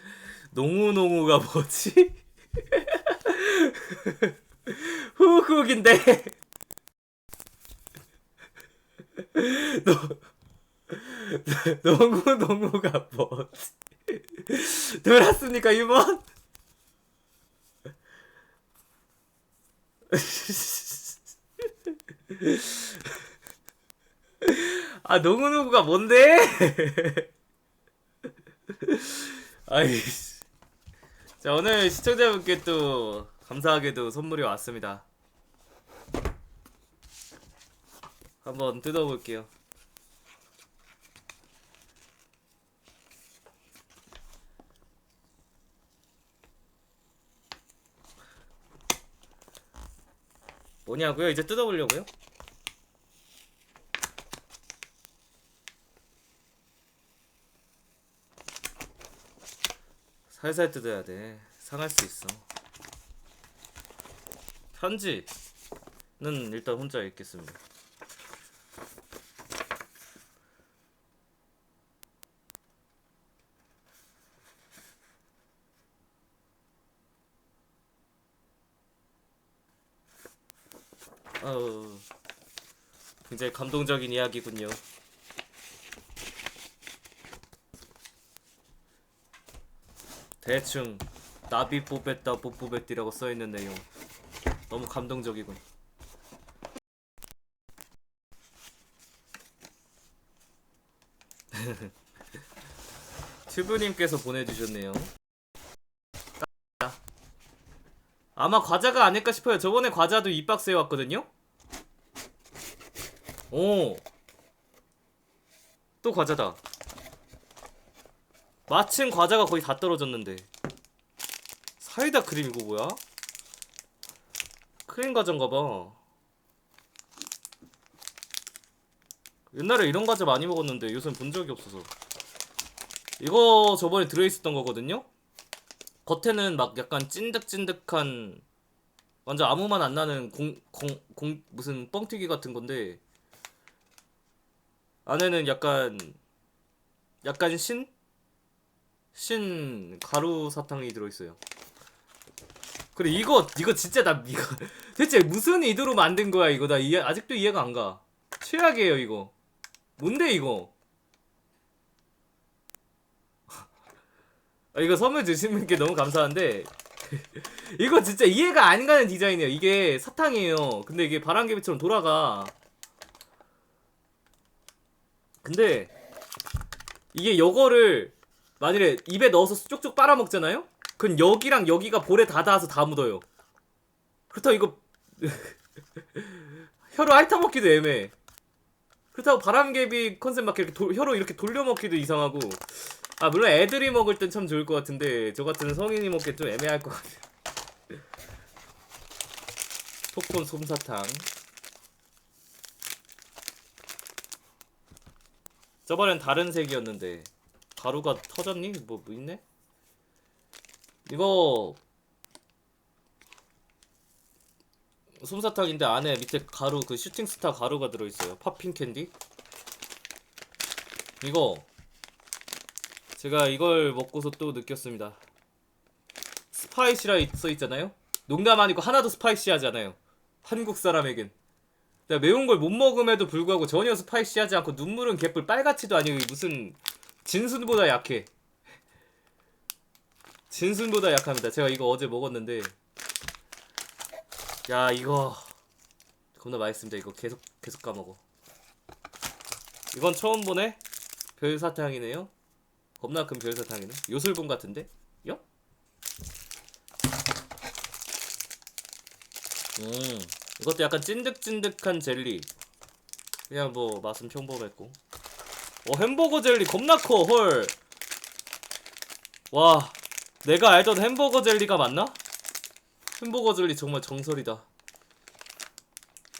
농우농우가 뭐지? 후흑인데 농우농우가 뭐지? 들었습니까 이번? 아 농구농구가 뭔데? 아이 자 오늘 시청자분께 또 감사하게도 선물이 왔습니다 한번 뜯어볼게요 뭐냐고요? 이제 뜯어보려고요? 살살 뜯어야 돼. 상할 수 있어. 편지는 일단 혼자 읽겠습니다. 어, 굉장히 감동적인 이야기군요. 대충 나비 뽑았다 못 뽑았디라고 써있는 내용. 너무 감동적이군. 튜브님께서 보내주셨네요. 아마 과자가 아닐까 싶어요. 저번에 과자도 이 박스에 왔거든요? 오! 또 과자다 마침 과자가 거의 다 떨어졌는데 사이다 크림 이거 뭐야? 크림 과자인가봐 옛날에 이런 과자 많이 먹었는데 요새는 본 적이 없어서 이거 저번에 들어있었던 거거든요? 겉에는 막 약간 찐득찐득한 완전 아무 맛 안 나는 공, 공, 공, 무슨 뻥튀기 같은 건데 안에는 약간 약간 신? 신 가루 사탕이 들어있어요. 그래 이거 이거 진짜 나 이거 대체 무슨 의도로 만든 거야 이거 나 이해 아직도 이해가 안 가. 최악이에요 이거. 뭔데 이거? 아, 이거 선물 주신 분께 너무 감사한데 이거 진짜 이해가 안 가는 디자인이에요. 이게 사탕이에요. 근데 이게 바람개비처럼 돌아가. 근데 이게 요거를 만일에 입에 넣어서 쪽쪽 빨아먹잖아요? 그럼 여기랑 여기가 볼에 다 닿아서 다 묻어요. 그렇다고 이거 혀로 핥아먹기도 애매해. 그렇다고 바람개비 컨셉 막 이렇게 도- 혀로 이렇게 돌려먹기도 이상하고 아 물론 애들이 먹을 땐 참 좋을 것 같은데 저 같은 성인이 먹기 좀 애매할 것 같아요. 폭포 솜사탕 저번엔 다른 색이었는데 가루가 터졌니? 뭐, 뭐 있네? 이거 솜사탕인데 안에 밑에 가루 그 슈팅스타 가루가 들어있어요. 팝핑 캔디? 이거 제가 이걸 먹고서 또 느꼈습니다. 스파이시라 써있잖아요? 농담 아니고 하나도 스파이시하지 않아요. 한국 사람에겐. 내가 매운 걸 못 먹음에도 불구하고 전혀 스파이시하지 않고 눈물은 개뿔 빨갛지도 아니고 무슨 진순보다 약해. 진순보다 약합니다. 제가 이거 어제 먹었는데 야 이거 겁나 맛있습니다. 이거 계속 계속 까먹어. 이건 처음 보네. 별사탕이네요. 겁나 큰 별사탕이네. 요술봉 같은데? 요? 음 이것도 약간 찐득찐득한 젤리. 그냥 뭐 맛은 평범했고. 어 햄버거 젤리 겁나 커 헐. 와 내가 알던 햄버거 젤리가 맞나? 햄버거 젤리 정말 정설이다.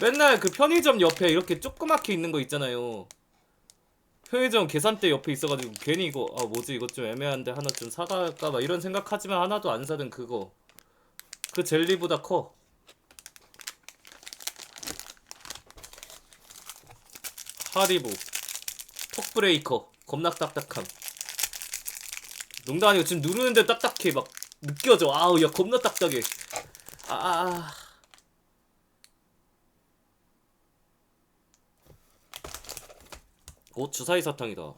맨날 그 편의점 옆에 이렇게 조그맣게 있는 거 있잖아요. 편의점 계산대 옆에 있어가지고 괜히 이거 아 뭐지 이거 좀 애매한데 하나 좀 사갈까봐 이런 생각하지만 하나도 안 사던 그거 그 젤리보다 커. 하리보 턱브레이커. 겁나 딱딱함. 농담 아니고 지금 누르는데 딱딱해. 막 느껴져. 아우 야 겁나 딱딱해. 아, 아, 아. 오 주사위 사탕이다.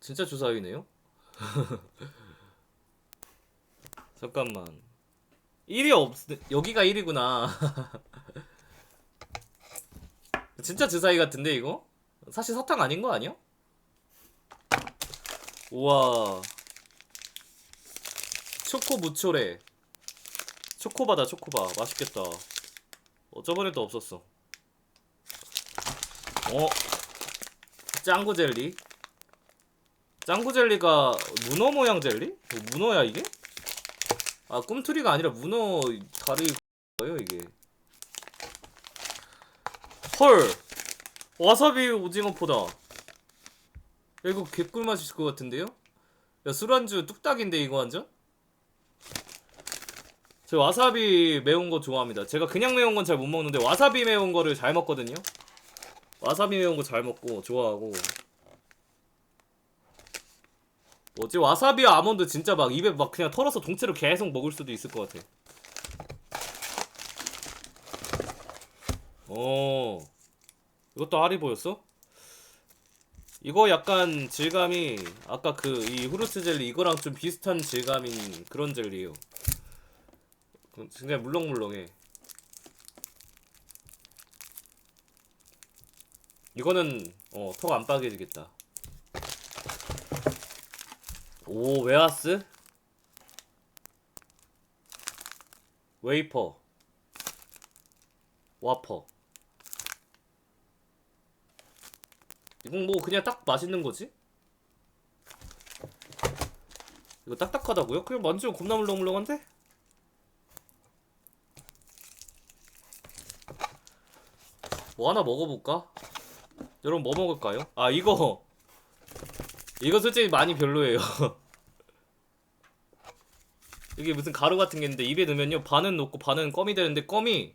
진짜 주사위네요? 잠깐만. 1이 없 여기가 1이구나 진짜 주사위 같은데 이거? 사실 사탕 아닌 거 아니야? 우와 초코 무초래 초코바다 초코바 맛있겠다 어 저번에도 없었어 어 짱구 젤리 짱구 젤리가 문어 모양 젤리? 뭐 문어야 이게? 아 꿈틀이가 아니라 문어 다리 거예요 이게 헐. 와사비 오징어 포다. 야, 이거 개꿀 맛 있을 것 같은데요? 야 술안주 뚝딱인데 이거 완전? 저 와사비 매운 거 좋아합니다. 제가 그냥 매운 건 잘 못 먹는데 와사비 매운 거를 잘 먹거든요. 와사비 매운 거 잘 먹고 좋아하고. 뭐지? 와사비 아몬드 진짜 막 입에 막 그냥 털어서 동체로 계속 먹을 수도 있을 것 같아 어 이것도 하리보였어? 이거 약간 질감이 아까 그 이 후르츠 젤리 이거랑 좀 비슷한 질감인 그런 젤리예요. 그 굉장히 물렁물렁해. 이거는 어, 턱 안 빠개지겠다. 오, 웨하스? 웨이퍼. 와퍼. 이건 뭐 그냥 딱 맛있는 거지? 이거 딱딱하다고요? 그냥 만지면 겁나 물렁물렁한데? 뭐 하나 먹어볼까? 여러분 뭐 먹을까요? 아 이거 이거 솔직히 많이 별로예요 이게 무슨 가루 같은 게 있는데 입에 넣으면요 반은 녹고 반은 껌이 되는데 껌이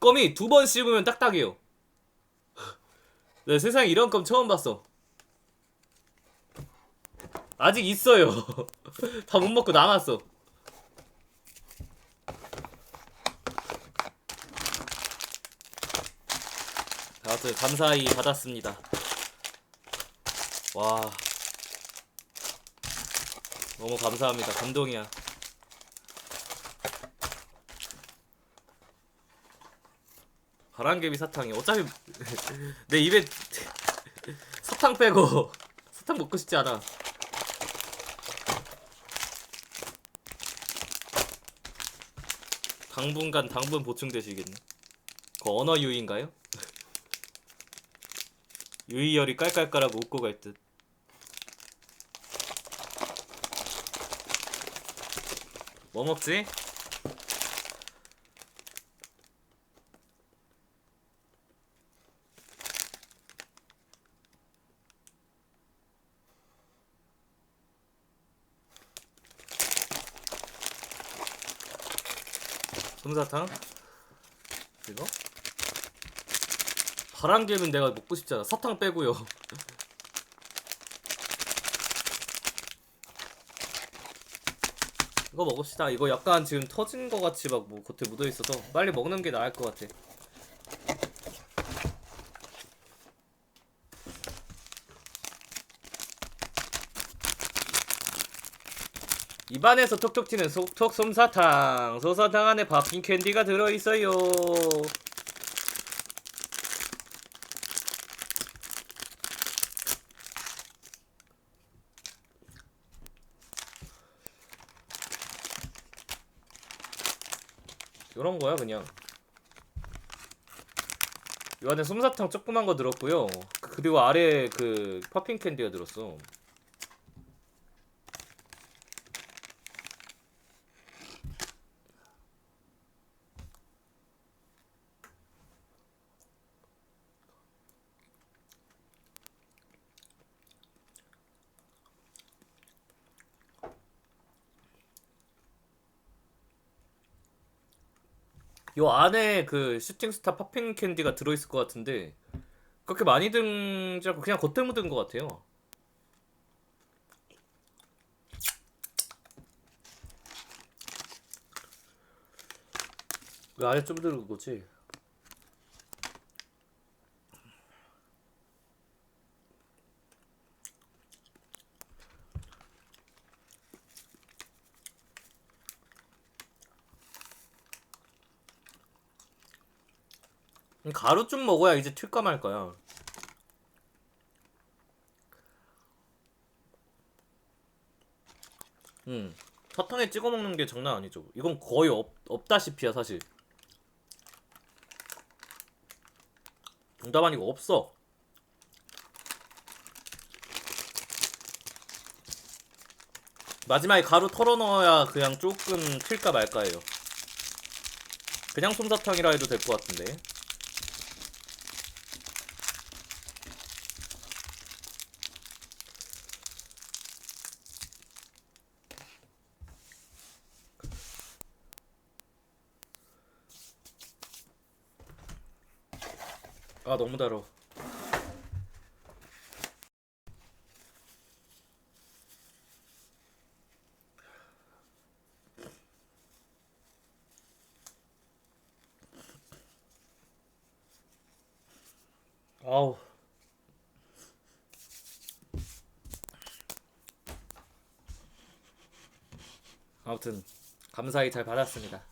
껌이 두 번 씹으면 딱딱해요 네, 세상에 이런 껌 처음 봤어. 아직 있어요. 다 못 먹고 남았어. 아무튼 감사히 받았습니다. 와. 너무 감사합니다. 감동이야. 바람개비 사탕이 어차피 내 입에 사탕 빼고 사탕 먹고 싶지 않아. 당분간 당분 보충되시겠네. 그 언어 유희인가요? 유희열이 깔깔깔하고 웃고 갈 듯. 뭐 먹지? 솜사탕? 이거? 바람개는 내가 먹고 싶잖아. 사탕 빼고요. 이거 먹읍시다. 이거 약간 지금 터진 거 같이 막 뭐 겉에 묻어 있어서 빨리 먹는 게 나을 것 같아. 입안에서 톡톡 튀는 속톡 솜사탕. 솜사탕 안에 팝핀 캔디가 들어있어요. 이런 거야 그냥. 이 안에 솜사탕 조그만 거 들었고요. 그리고 아래 그 팝핀 캔디가 들었어. 요 안에 그 슈팅스타 팝핑 캔디가 들어있을 것 같은데 그렇게 많이 든지 않고 그냥 겉에 묻은 것 같아요. 왜 아래 좀 들은 거지? 가루 좀 먹어야 이제 튈까 말까요. 음, 사탕에 찍어 먹는 게 장난 아니죠. 이건 거의 없, 없다시피야 사실. 농담 아니고 없어. 마지막에 가루 털어 넣어야 그냥 조금 튈까 말까예요. 그냥 솜사탕이라 해도 될 것 같은데. 아 너무 달아. 아우. 아무튼 감사히 잘 받았습니다.